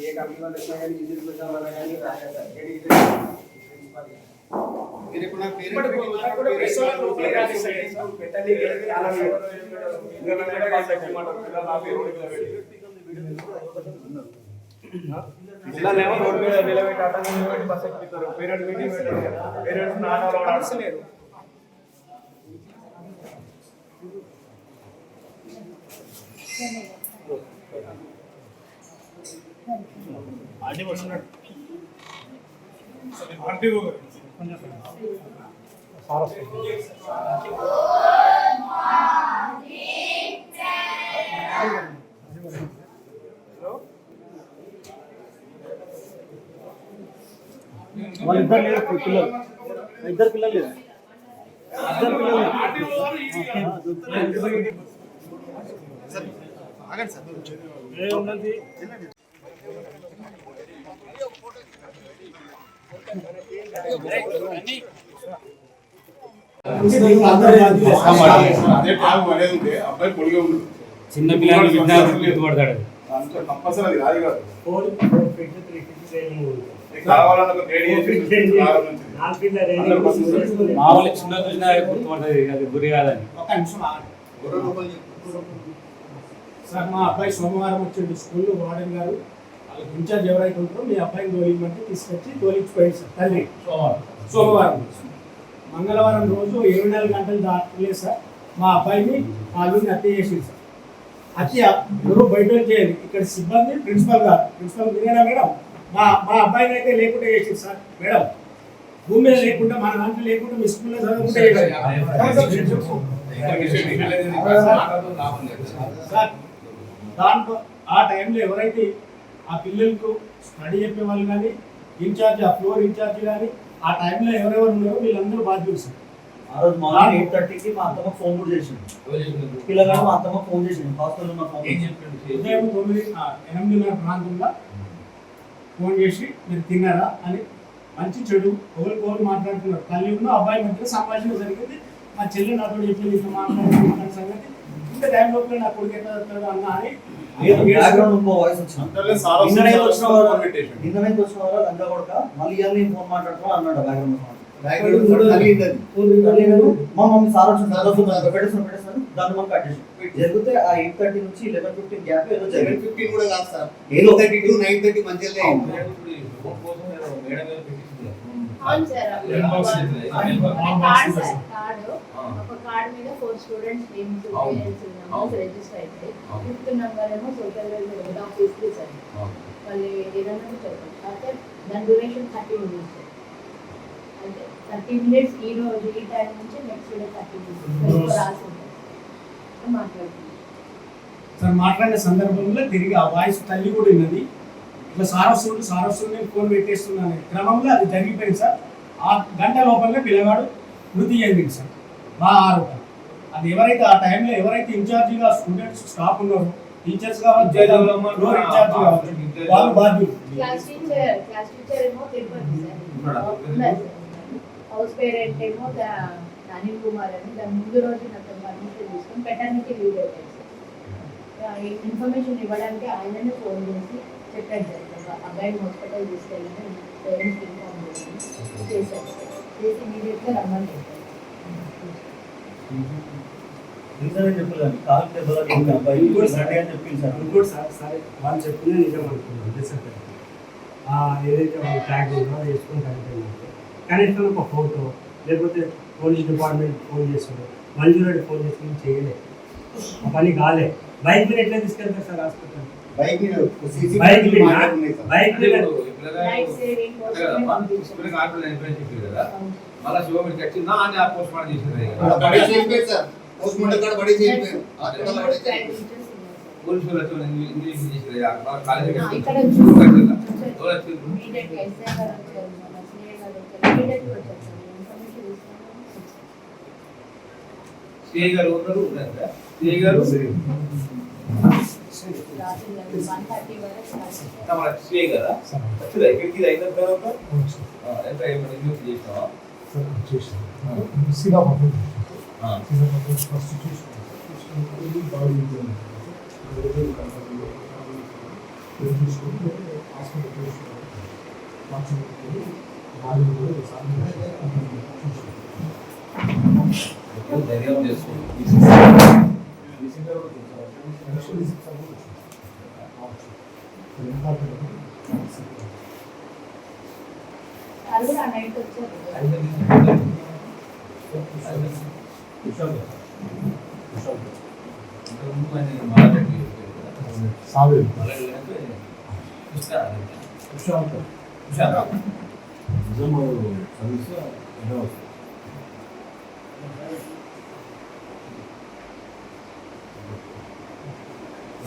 ఏ company వాళ్ళు వచ్చినా కానీ విజిట్ పెట్టిన వాళ్ళు కానీ రాశారు సార్ ఏడి ఇది ప్రిన్సిపల్ మీరు ఇప్పుడు నాకు పేరు పెట్టండి చాలా పిల్లలేమో రోడ్డు మీద నిలబెట్టి అడ్డంగా నిలబెట్టి బస్ ఎక్కిస్తారు పేరెంట్ మీటింగ్ పెట్టారు పేరెంట్స్ నాన్న నడుస్తలేరు వాళ్ళిద్దరు లేరు పిల్లలు ఇద్దరు పిల్లలు లేరు ఇద్దరు పిల్లలు ఉన్నది అదే ట్యాగ్ అనేది ఉంటే అబ్బాయి పొడిగా ఉండదు చిన్న పిల్లలు. విద్యార్థులు గుర్తుపడతాడు అంత కంపల్సరీ అది కాదు కాదు నీకు కావాలన్న కాలం నుంచి హండ్రెడ్ పర్సెంట్ మామూలు చిన్న చూసినా గుర్తుపడుతుంది అది గురి కాదని. ఒక నిమిషం ఆగండి. సార్ మా అబ్బాయి సోమవారం వచ్చిండు స్కూల్లో వార్డెన్ గారు వాళ్ళకి ఇన్ఛార్జ్ ఎవరైతే ఉంటారో మీ అబ్బాయిని తోలిమంటే తీసుకొచ్చి తోలించిపోయింది సార్ తల్లి సోమవారం మంగళవారం రోజు ఇరవై నాలుగు గంటలు దాటలేదు సార్ మా అబ్బాయిని వాళ్ళని హత్య చేసింది సార్ హత్య ఎవరు బయట చేయాలి ఇక్కడ సిబ్బంది ప్రిన్సిపల్ గారు ప్రిన్సిపల్ మీరేనా మేడం మా మా అబ్బాయిని అయితే లేకుండా చేసింది సార్ మేడం భూమి మీద లేకుండా మన దాంట్లో లేకుండా మీ స్కూల్లో చదవకుండా చేసింది. సార్ దాంట్లో ఆ టైంలో ఎవరైతే ఆ పిల్లలకు స్టడీ చెప్పే వాళ్ళు కానీ ఇన్ఛార్జ్ ఆ ఫ్లోర్ ఇన్ఛార్జ్ కానీ ఆ టైంలో ఎవరెవరు ఉన్నారో వీళ్ళందరూ బాధ్యులు సార్ ఆ రోజు మార్నింగ్ ఎయిట్ థర్టీకి మా అత్తమ్మ ఫోన్ కూడా చేసింది. పిల్లగాడు మా అత్తమ్మ ఫోన్ చేసింది. హాస్టల్లో ఉన్న ఫోన్ ఉదయం తొమ్మిది ఆ, ఎనిమిదిన్నర ప్రాంతంలో ఫోన్ చేసి మీరు తిన్నారా? అని మంచి చెడు ఒకరు మాట్లాడుతున్నారు తల్లి ఉన్న అబ్బాయి మధ్య సంభాషణ జరిగింది. మా చెల్లి నాతో చెప్పింది ఇట్లా మాట్లాడుతున్న సంగతి ఇంత టైం లోపల నా కొడుకు ఎట్లా వస్తాడు అన్న అని బ్యాక్గ్రౌండ్ ఇంకో వాయిస్ వచ్చిన అందరిలో సారా నిన్ననే వచ్చిన వారు ఫోన్ పెట్టేసి నిన్ననే వచ్చిన వారు లంగా కొడక మళ్ళీ ఇవాళ నేను ఫోన్ మాట్లాడుతున్నా అన్నాడు బ్యాక్గ్రౌండ్ మా మమ్మీ సార్ వచ్చిన పెట్టేస్తాను పెట్టేస్తాను. దాన్ని మనం కట్ చేసి జరిగితే ఆ ఎయిట్ థర్టీ నుంచి లెవెన్ ఫిఫ్టీన్ గ్యాప్ ఏదో జరిగింది. ఫిఫ్టీన్ కూడా కాదు సార్. ఏదో eight thirty to nine thirty మధ్యలో అవును సార్ కార్డ్ సార్ కార్డు ఒక కార్డ్ మీద four students names parents numbers register అయితే ఫిఫ్త్ నెంబర్ ఏమో సోషల్ వెల్ఫేర్ ఆఫీస్కి సార్ మళ్ళీ ఏదన్నా చెప్పండి. అయితే దాని డ్యూరేషన్ థర్టీ మినిట్స్ అంటే థర్టీ మినిట్స్ ఈ రోజు ఈ టైం నుంచి నెక్స్ట్ డే థర్టీ మినిట్స్ రాసి ఉంటుంది మాట్లాడుతున్నాం సార్ మాట్లాడిన సందర్భంలో తిరిగి ఆ వాయిస్ తల్లి కూడా విన్నది. ఇట్లా సారస్సుడు సారస్సుడు నేను ఫోన్ పెట్టేస్తున్నాను. క్రమంలో అది జరిగిపోయింది సార్. ఆ గంట లోపలనే పిల్లగాడు మృతి చెందింది సార్. మా ఆరోపణ. అది ఎవరైతే ఆ టైంలో ఎవరైతే ఇన్ఛార్జిగా స్టూడెంట్స్ స్టాఫ్ ఉన్నారో టీచర్స్ కావచ్చు ఫ్లోర్ ఇన్ఛార్జ్ కావచ్చు వాళ్ళు బాధ్యులు. క్లాస్ టీచర్ క్లాస్ టీచర్ ఏమో తిరుపతి సార్. ఉన్నారు సార్. హౌస్ పేరెంట్ ఏమో అనిల్ కుమార్ అని దాని ముందు రోజు నాకు పర్మిషన్ తీసుకొని పెట్టడానికి లీవ్ సార్. ఇన్ఫర్మేషన్ ఇవ్వడానికి ఆయననే ఫోన్ చేసి చెప్పాడు సార్. అబ్బాయిని హాస్పిటల్ తీసుకెళ్ళి పేరెంట్స్ ఇన్ఫార్మ్ చేసి చేశారు సార్. చేసి ఇమీడియట్గా రమ్మని చెప్పారు. రీజన్ అని చెప్పలేదు కాల్ దెబ్బలకి ఇంకా అబ్బాయి రండి అని చెప్పింది సార్. ఇంకోటి సార్ సరే వాళ్ళు చెప్పింది నిజం అనుకున్నాను డిసెంట్ ఏదైతే వాళ్ళు ట్యాగ్ ఉందో అది వేసుకొని కనిపించింది కనీసం ఒక ఫోటో లేకపోతే పోలీస్ డిపార్ట్మెంట్ ఫోన్ చేసాడు మంజురెడ్డి ఫోన్ చేసుకుని చేయలేదు ఆ పని కాలే. బైక్ మీద ఎట్లా తీసుకెళ్తారు సార్ హాస్పిటల్ బైక్ మీద సీసీ బైక్ మీద మాట్లాడుతున్నాయి సార్ బైక్ మీద లైఫ్ సేవింగ్ కోసమే పంపించారు అవును. మళ్ళా శివమికి వచ్చిందా అని ఆ పోస్ట్ మార్టం చేసింది అక్కడ బడి చేసిపోయారు సార్ పోస్ట్ మార్టం కాడ బడి చేసిపోయారు హాస్పిటల్ బడి ఫైవ్ చేసిపోయారు టీచర్స్ ఉన్నారు సార్. పోలీసులు వచ్చి ఇంగ్లీష్ చేసింది కాలేజీకి ఆ, ఇక్కడ వచ్చి చూసి ఎవరు వచ్చిండ్రు? ఇమీడియట్ గా ఎస్ఐ గారు వచ్చారు మన సిఐ గారు వచ్చారు ఇమీడియట్ గా వచ్చారు సార్ ఇన్ఫర్మేషన్ తీసుకున్నాను సిఐ గారు ఉన్నారు ఉన్నారు కదా? సిఐ గారు మన వచ్చిందా ఇక్కడికి ఇది అయిన తర్వాత ఆ, ఎంత ఏమైనా ఇన్వెస్ట్ చేసినావా చూసుకుంటే హాస్పిటల్ కూడా ధైర్యం అది కూడా ఆ నైట్ వచ్చారు సాగు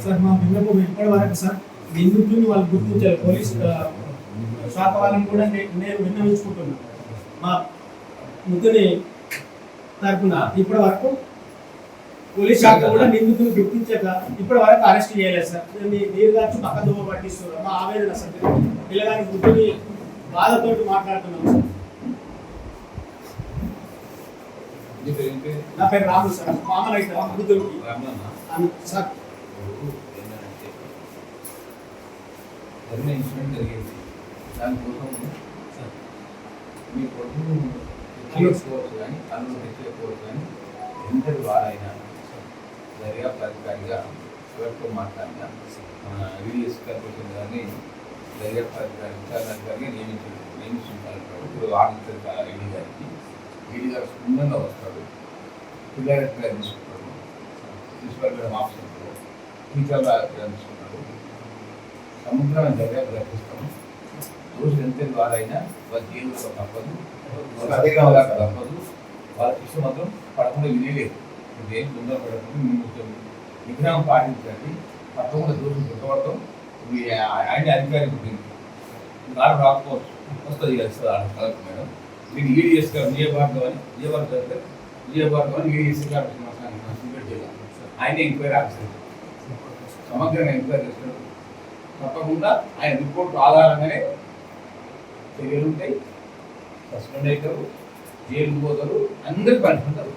సార్ మా పిల్లలకు ఇప్పటి వరకు సార్ నిందితుడిని వాళ్ళు గుర్తించారు పోలీస్ శాఖ వాళ్ళని కూడా నేను విన్నవించుకుంటున్నాను మా ముద్దుని తరపున ఇప్పటి వరకు పోలీస్ శాఖ కూడా నిందితుని గుర్తించక ఇప్పటి వరకు అరెస్ట్ చేయలేదు సార్. మీరు గారు పక్క దుమ్మ పట్టిస్తున్నారు. మా ఆవేదన సార్. పిల్లగాని బుద్ధిని బాధతోటి మాట్లాడుతున్నాం సార్. నా పేరు రాము సార్. మామూలు అయితే బుద్ధుడికి సార్ జరిగిన ఇన్సిడెంట్ జరిగింది. దానికోసం మీ కొడుకు తెచ్చుకోవచ్చు కానీ కన్ను తెచ్చుకోవచ్చు కానీ ఎంతటి వారైనా దర్యాప్తు అధికారిగా ఎవరితో మాట్లాడినా విడిఎస్ కార్పొరేషన్ గారిని దర్యాప్తు అధికారి విచారణ అధికారిగా నియమించి నియమిస్తుంటారు ఇప్పుడు ఆడిటర్ ఈడీ గారికి ఈడీ గారు స్పందంగా వస్తాడు. పిల్లలకి తీసుకుంటాడు ప్రిన్సిపల్ గారు ఆఫీసర్ టీచర్ గారు తీసుకుంటాడు సముద్రం దర్యాప్తు గ్రహిస్తాము దోషులు ఎంత వారైనా వాళ్ళ జీవితంలో తప్పదు. అదే తప్పదు. వాళ్ళ శిక్ష మాత్రం పడకుండా వినేలేదు ఏం తొందర పడకుండా మేము విగ్రహం పాటించండి. తప్పకుండా దోషులు పుట్టబడతాం మీ ఆయన అధికారి పుట్టింది నాకు రాకపోవచ్చు. వస్తుంది వస్తుంది కలెక్టర్ మేడం. మీరు ఈడీఎస్ గారు విజయభారతం అని విజయభారతం అంటే విజయభారతం అని ఈడీఎస్ గారు ఆయన ఎంక్వైరీ ఆఫీసర్. సమగ్రంగా ఎంక్వైరీ చేస్తున్నారు. తప్పకుండా ఆయన రిపోర్ట్ ఆధారంగానే చర్యలు ఉంటాయి. సస్పెండ్ అవుతారు జైలు పోతారు అందరు సార్.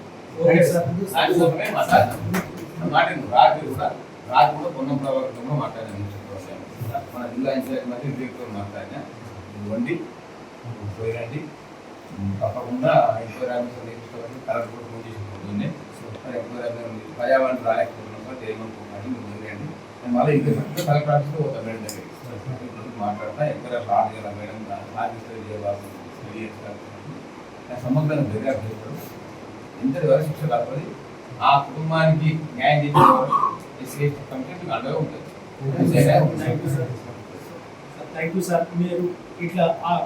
దానికోసమే మాట్లాడతాం. మాట్లాడి రాత్రి కూడా రాత్రి కూడా పొన్నం ప్రభావితంలో మాట్లాడాను మన జిల్లా ఇన్ఛార్జ్ మంత్రి డైరెక్టర్ మాట్లాడినా ఇవ్వండి పోయిరండి. తప్పకుండా ఎంక్వైరీ ఆఫీసర్ నేర్చుకోవాలి కలెక్టర్ కూడా ఫోన్ చేసి ఎంక్వైరీ ఆఫీసర్ పర్యావరణ రాలేకపోతున్నాం సార్ ఏమనుకోకండి మీరు వదిలేయండి నేను మళ్ళీ ఇంకా కలెక్టర్ ఆఫీస్లో పోతాను మేడం దగ్గరికి మాట్లాడతా ఎక్కడ రాదు కదా మేడం ఆఫీసర్ చేయబాబు సమగ్రంగా దర్యాప్తు చేస్తాడు ఇంతటి వరకు శిక్ష తప్పది. ఆ కుటుంబానికి న్యాయం చేసే ఎస్సీ కమిటీ మీకు అండగా ఉంటుంది థ్యాంక్ యూ సార్ మీరు ఇట్లా ఆ-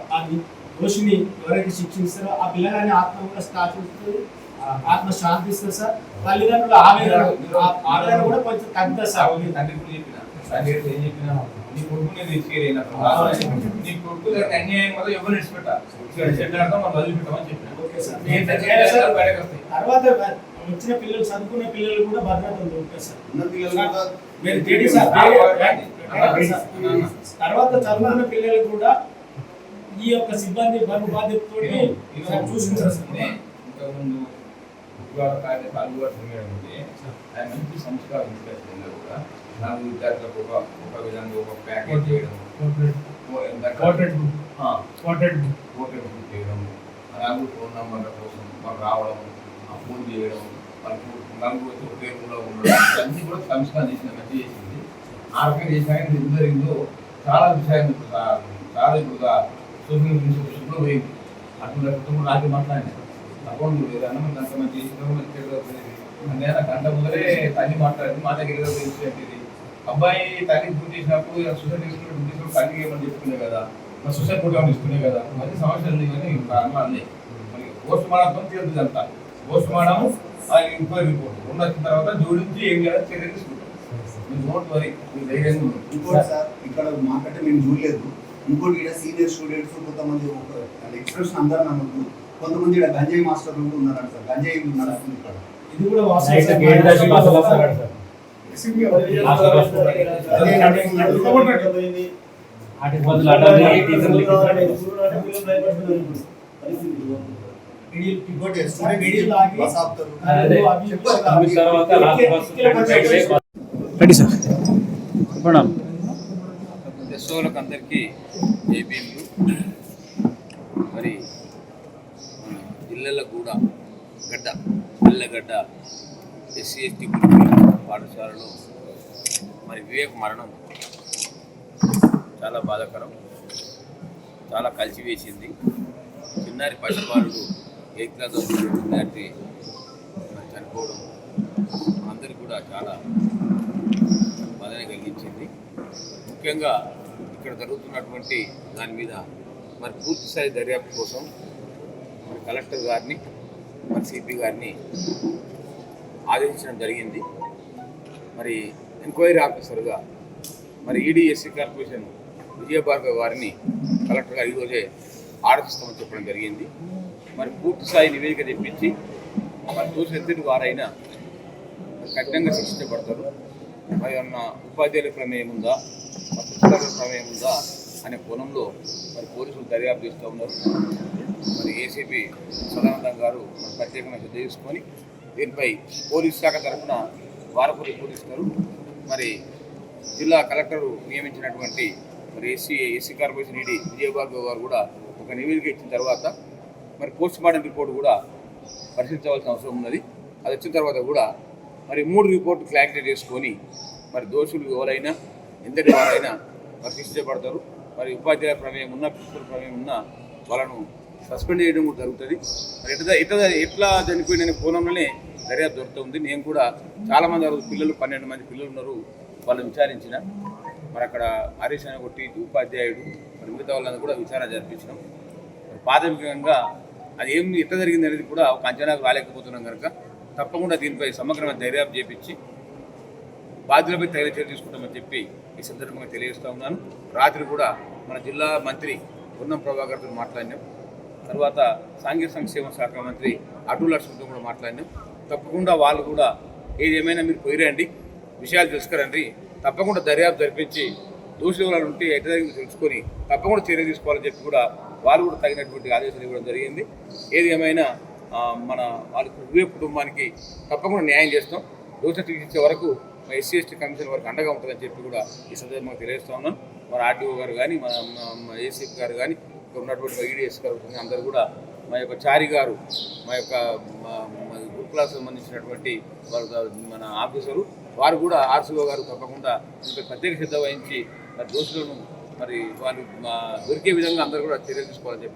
దోషిని ఎవరైతే శిక్షిస్తారో ఆ పిల్లగాని ఆత్మ కూడా శాంతిస్తుంది ఆత్మ శాంతిస్తుంది సార్ తల్లిదండ్రుల ఆవేదన. ఆ- ఆవేదన కూడా కొంచెం తగ్గుతుంది సార్. తండ్రి తండ్రి కూడా చెప్పిన. తండ్రి ఏం చెప్పినా నీ కొడుకు నేను తీసుకెళ్ళినప్పుడు నీ కొడుకు అన్యాయం వల్ల ఎవరు విడిచిపెట్టా? చెడ్డాడతాం మనం వదిలిపెట్టామని చెప్పిన. తర్వాత వచ్చిన పిల్లలు చదువుకున్న పిల్లలు కూడా భద్రత ఉంది ఓకే సార్. తర్వాత చదువుకున్న పిల్లలు కూడా ఈ యొక్క సిబ్బంది బరువు బాధ్యతతోటి సార్ చూసించారు సార్. ఉద్యోగ కార్య అలవాటు ఉంటే ఆయన మంచి సంస్కారం కూడా నాకు విద్యార్థులకు ఒక ఒక విధంగా ఒక ప్యాకేజ్ చేయడం. బుక్ చేయడం. అలాగే ఫోన్ నంబర్ల కోసం మాకు రావడం ఆ ఫోన్ చేయడం వాళ్ళకి నలుగురు రూమ్లో ఉండడం ఇవన్నీ కూడా సంస్కారం చేసిన మంచి చేసింది. ఆ రకంగా ఎందుకు జరిగిందో చాలా విషయాలు చాలా ఇప్పుడు సోషల్ మీడియా పోయింది అటువంటి కుటుంబం నాకే మాట్లాడినా అకౌంట్ ఏదన్నా మనకు అంత మంచి చేసిన మంచి నేను గంట ముందరే తల్లి మాట్లాడింది మా దగ్గర ఏదో అబ్బాయి తల్లి గుర్తు చేసినప్పుడు సూసైడ్ చేసుకుని గుర్తు చేసుకుని తల్లికి ఏమని చెప్పుకునే కదా మా సూసైడ్ కూడా ఇస్తునే కదా మరి సమస్య ఉంది కానీ అన్నీ మరి పోస్ట్ మార్టం తీరుతుంది అంతా పోస్ట్ మార్టం ఇంక్వైరీ రిపోర్ట్ రెండు వచ్చిన తర్వాత జోడించి ఏం చేయాలో చర్య తీసుకుంటాం మీరు నోట్ వరీ మీరు ధైర్యంగా ఇంకోటి సార్ ఇక్కడ మాకంటే మేము చూడలేదు. ఇంకోటి ఇక్కడ సీనియర్ స్టూడెంట్స్ కొంతమంది ఎక్స్ప్రెషన్ అందరూ నమ్మద్దు కొంతమంది ఇక్కడ గంజాయి మాస్టర్లు కూడా ఉన్నారంట సార్. గంజాయి నడుస్తుంది ఇక్కడ ఇది కూడా రెడీ సార్. దశోలకు అందరికీ ఏపీఎంలు మరి గూడ గడ్డ పల్లెగడ్డ ఎస్సీ ఎస్టీ పాఠశాలలో మరి వివేక్ మరణం చాలా బాధాకరం. చాలా కలిసివేసింది చిన్నారి పసిబాలుడు ఎయిత్ క్లాస్ విద్యార్థి చనిపోవడం అందరికీ కూడా చాలా బాధనే కలిగించింది. ముఖ్యంగా ఇక్కడ జరుగుతున్నటువంటి దాని మీద మరి పూర్తిస్థాయి దర్యాప్తు కోసం మరి కలెక్టర్ గారిని మరి సిపి గారిని ఆదేశించడం జరిగింది. మరి ఎంక్వైరీ ఆఫీసర్గా మరి ఈడీఎస్సీ కార్పొరేషన్ విజయభార్గవ్ గారిని కలెక్టర్ గారు ఈరోజే ఆదేశిస్తామని చెప్పడం జరిగింది. మరి పూర్తి స్థాయి నివేదిక తెప్పించి మరి దోషులు వారైనా కఠినంగా శిక్షించబడతారు. మరి అన్న ఉపాధ్యాయుల ప్రమేయం ఉందా? మరి పుస్తకాల ప్రమేయం ఉందా? అనే కోణంలో మరి పోలీసులు దర్యాప్తు చేస్తూ ఉన్నారు. మరి ఏసీపీ సదానందం గారు మరి ప్రత్యేకంగా శ్రద్ధ తీసుకొని దీనిపై పోలీస్ శాఖ తరఫున వారపు రిపోర్ట్ ఇస్తారు మరి జిల్లా కలెక్టరు నియమించినటువంటి మరి SC SC corporation ED Vijayabhargav గారు కూడా ఒక నివేదిక ఇచ్చిన తర్వాత మరి పోస్ట్ మార్టం రిపోర్ట్ కూడా పరిశీలించవలసిన అవసరం ఉన్నది. అది వచ్చిన తర్వాత కూడా మరి మూడు రిపోర్ట్ క్లారిటీ చేసుకొని మరి దోషులు ఎవరైనా ఎంతటి వారైనా మరి శిక్షించబడతారు మరి ఉపాధ్యాయ ప్రమేయం ఉన్న పిల్లల ప్రమేయం ఉన్న వాళ్ళను సస్పెండ్ చేయడం కూడా జరుగుతుంది. మరి ఎట్లా ఎట్లా ఎట్లా చనిపోయిన కోణంలోనే దర్యాప్తు దొరుకుతుంది నేను కూడా చాలామంది ఆ పిల్లలు పన్నెండు మంది పిల్లలు ఉన్నారు. వాళ్ళు విచారించిన. మరి అక్కడ హరీష్ అనే కొట్టి ఉపాధ్యాయుడు మరి మిగతా వాళ్ళని కూడా విచారణ జరిపించినాం. ప్రాథమికంగా అది ఏం ఎట్లా జరిగింది అనేది కూడా ఒక అంచనాకు రాలేకపోతున్నాం కనుక తప్పకుండా దీనిపై సమగ్రమైన దర్యాప్తు చేపించి బాధ్యులపై తగిన చర్య తీసుకుంటామని చెప్పి ఈ సందర్భంగా తెలియజేస్తా ఉన్నాను. రాత్రి కూడా మన జిల్లా మంత్రి పొన్నం ప్రభాకర్తో మాట్లాడినాం. తర్వాత సాంఘిక సంక్షేమ శాఖ మంత్రి అటు లక్ష్మణ్తో కూడా మాట్లాడినాం. తప్పకుండా వాళ్ళు కూడా ఏది ఏమైనా మీరు పోయిరండి విషయాలు తెలుసుకురండి. తప్పకుండా దర్యాప్తు జరిపించి దోషులు ఉంటే ఎట్లా తెలుసుకొని తప్పకుండా చర్య తీసుకోవాలని చెప్పి కూడా వాళ్ళు కూడా తగినటువంటి ఆదేశాలు ఇవ్వడం జరిగింది. ఏది ఏమైనా మన వాళ్ళ ఉభయ కుటుంబానికి తప్పకుండా న్యాయం చేస్తాం. దోషం తీర్చే వరకు ఎస్సీ ఎస్టీ కమిషన్ వరకు అండగా ఉంటుందని చెప్పి కూడా ఈ సందర్భంగా తెలియజేస్తా ఉన్నాం. మన ఆర్టీఓ గారు కానీ మన ఏసీపీ గారు కానీ ఉన్నటువంటి వైడిఎస్ గారు అందరూ కూడా మా యొక్క చారి గారు మా యొక్క మా- క్లాస్ గురుకులకు సంబంధించినటువంటి వారు మన ఆఫీసరు వారు కూడా ఆర్సీఓ గారు తప్పకుండా దీనిపై ప్రత్యేక శ్రద్ధ వహించి మరి దోషులను మరి వాళ్ళు దొరికే విధంగా అందరూ కూడా చర్యలు తీసుకోవాలని చెప్పి